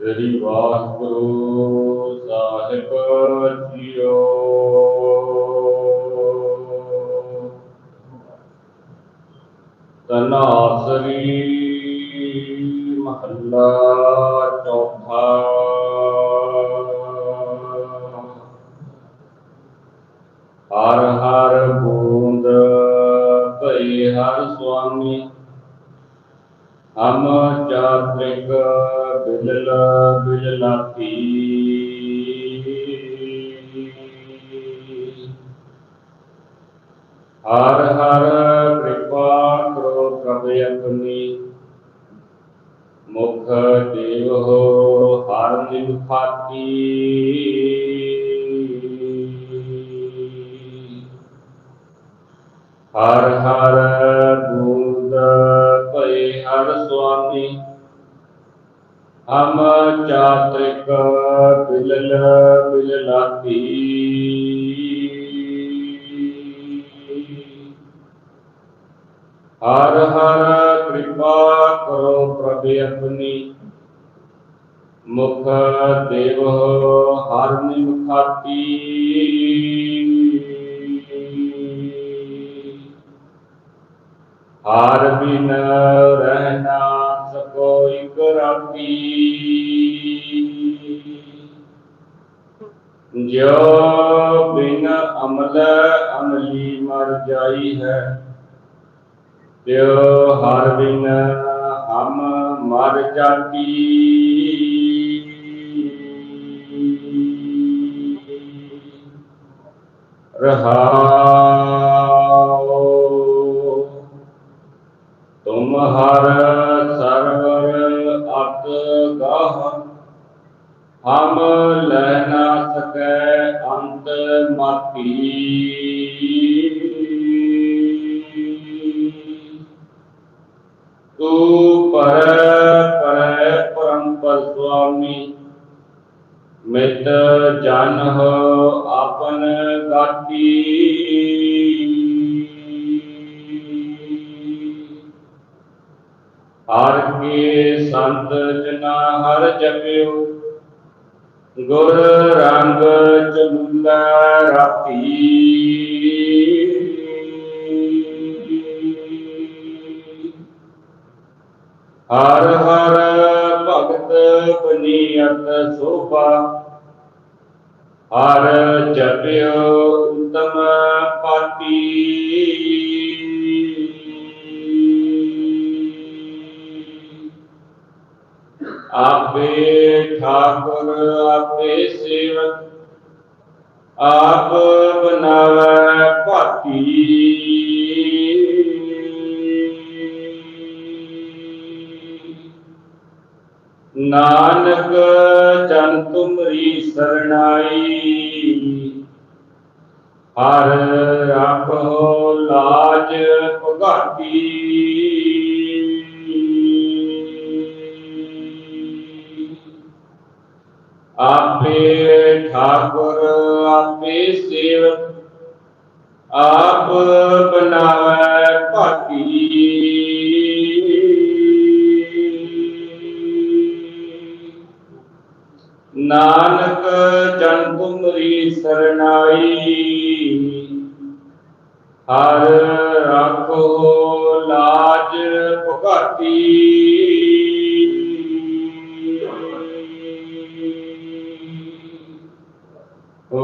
तेरी वाहगुरु तनासरी महला चौथा हर स्वामी। हम चात्रिक बिजलाती हर हर कृपा करो अपनी। मुख देव हो हर हर हर गोविंद परिहर स्वामी हम चात्रिक बिलल बिललाती हर हर कृपा करो प्रभे अपनी मुख देव हर निमुखाती ਹਾਰ ਬਿਨ ਰਹਿਣਾ ਸਕੋ ਇਕ ਰਾਤੀ ਜੋ ਬਿਨ ਅਮਲ ਅਮਲੀ ਮਰ ਜਾਈ ਹੈ, ਤਿਉ ਹਰ ਬਿਨ ਹਮ ਮਰ ਜਾਤੀ ਰਹਾਉ हर सर्वर अत गह। हम लहना सके अंत मती। तू पर पर परंपर स्वामी मित जन हो अपन गाती। ਹਰ ਕੇ ਸੰਤ ਜਨਾ ਹਰ ਜਪਿਓ। ਗੁਰ ਰੰਗ ਚੁੰਦਾ ਰਾਤੀ ਹਰ ਹਰ ਭਗਤ ਬਨੀਅਤ ਸੋਭਾ। ਹਰ ਜਪਿਓ, ਉਤਮ ਪਾਤੀ। आपे ठाकुर आपे सेवक, आप बनावे पाती नानक जन तुमरी शरणाई। हर आप लाज भगाती ਆਪੇ ਠਾਕੁਰ, ਆਪੇ ਸੇਵਕ, ਆਪ ਬਨਾਵੈ ਭਾਤੀ ਨਾਨਕ ਜਨ ਤੁਮਰੀ ਸਰਣਾਈ, ਹਰ ਰੱਖੋ ਲਾਜ ਭਗਾਤੀ।